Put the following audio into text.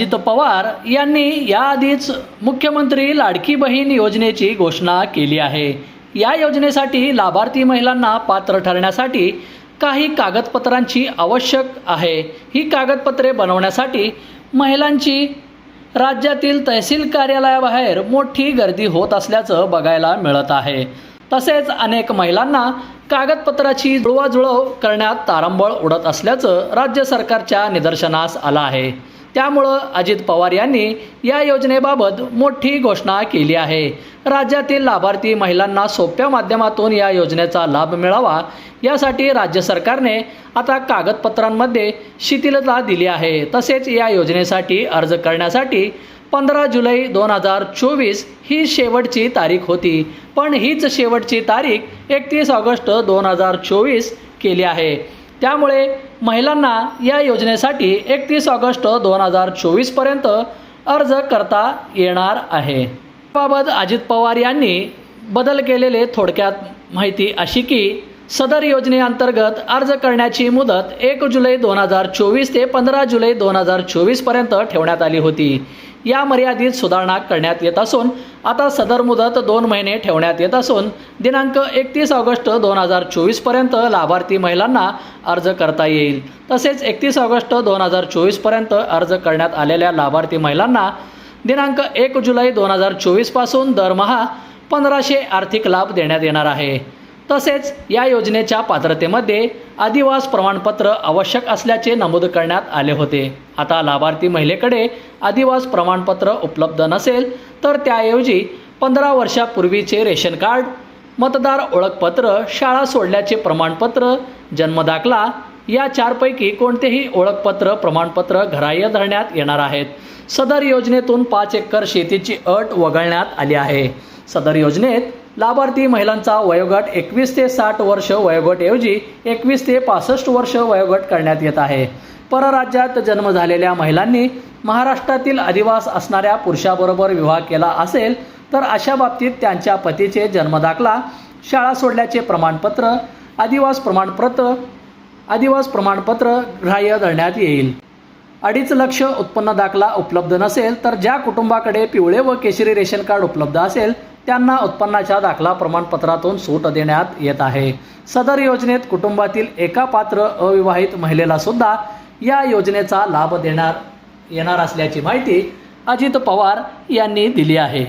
अजित पवार यांनी याआधीच मुख्यमंत्री लाडकी बहीण योजनेची घोषणा केली आहे. या योजनेसाठी लाभार्थी महिलांना पात्र ठरण्यासाठी काही कागदपत्रांची आवश्यक आहे. ही कागदपत्रे बनवण्यासाठी महिलांची राज्यातील तहसील कार्यालयाबाहेर मोठी गर्दी होत असल्याचं बघायला मिळत आहे. तसेच अनेक महिलांना कागदपत्राची जुळवाजुळव करण्यात तारंबळ उडत असल्याचं राज्य सरकारच्या निदर्शनास आलं आहे. त्यामुळं अजित पवार यांनी या योजनेबाबत मोठी घोषणा केली आहे. राज्यातील लाभार्थी महिलांना सोप्या माध्यमातून या योजनेचा लाभ मिळावा यासाठी राज्य सरकारने आता कागदपत्रांमध्ये शिथिलता दिली आहे. तसेच या योजनेसाठी अर्ज करण्यासाठी पंधरा जुलै दोन हजार चोवीस ही शेवटची तारीख होती पण हीच शेवटची तारीख एकतीस ऑगस्ट दोन हजार चोवीस केली आहे. त्यामुळे महिलांना या योजनेसाठी एकतीस ऑगस्ट दोन हजार चोवीसपर्यंत अर्ज करता येणार आहे. बाबत अजित पवार यांनी बदल केलेले थोडक्यात माहिती अशी की सदर योजनेअंतर्गत अर्ज करण्याची मुदत एक जुलै दोन हजार चोवीस ते पंधरा जुलै दोन हजार चोवीसपर्यंत ठेवण्यात आली होती. या मर्यादित सुधारणा करण्यात येत असून आता सदर मुदत दोन महिने ठेवण्यात येत असून दिनांक एकतीस ऑगस्ट दोन हजार चोवीसपर्यंत लाभार्थी महिलांना अर्ज करता येईल. तसेच एकतीस ऑगस्ट दोन हजार चोवीसपर्यंत अर्ज करण्यात आलेल्या लाभार्थी महिलांना दिनांक एक जुलै दोन हजार चोवीसपासून दरमहा पंधराशे आर्थिक लाभ देण्यात येणार आहे. तसेच या योजनेच्या पात्रतेमध्ये आदिवास प्रमाणपत्र आवश्यक असल्याचे नमूद करण्यात आले होते. आता लाभार्थी महिलेकडे आदिवास प्रमाणपत्र उपलब्ध नसेल तर त्याऐवजी पंधरा वर्षापूर्वीचे रेशन कार्ड मतदार ओळखपत्र शाळा सोडल्याचे प्रमाणपत्र जन्मदाखला या चारपैकी कोणतेही ओळखपत्र प्रमाणपत्र घराह्य धरण्यात येणार आहेत. सदर योजनेतून पाच एकर शेतीची अट वगळण्यात आली आहे. सदर योजनेत लाभार्थी महिलांचा वयोगट एकवीस ते साठ वर्ष वयोगटऐवजी एकवीस ते पासष्ट वर्ष वयोगट करण्यात येत आहे. परराज्यात जन्म झालेल्या महिलांनी महाराष्ट्रातील अधिवास असणाऱ्या पुरुषाबरोबर विवाह केला असेल तर अशा बाबतीत त्यांच्या पतीचे जन्मदाखला शाळा सोडल्याचे प्रमाणपत्र आदिवास प्रमाणपत्र आदिवास प्रमाणपत्र ग्राह्य धरण्यात येईल. अडीच लक्ष उत्पन्न दाखला उपलब्ध नसेल तर ज्या कुटुंबाकडे पिवळे व केशरी रेशन कार्ड उपलब्ध असेल त्यांना उत्पन्नाच्या दाखला प्रमाणपत्रातून सूट देण्यात येत आहे. सदर योजनेत कुटुंबातील एका पात्र अविवाहित महिलेला सुद्धा या योजनेचा लाभ देणार येणार असल्याची माहिती अजित पवार यांनी दिली आहे.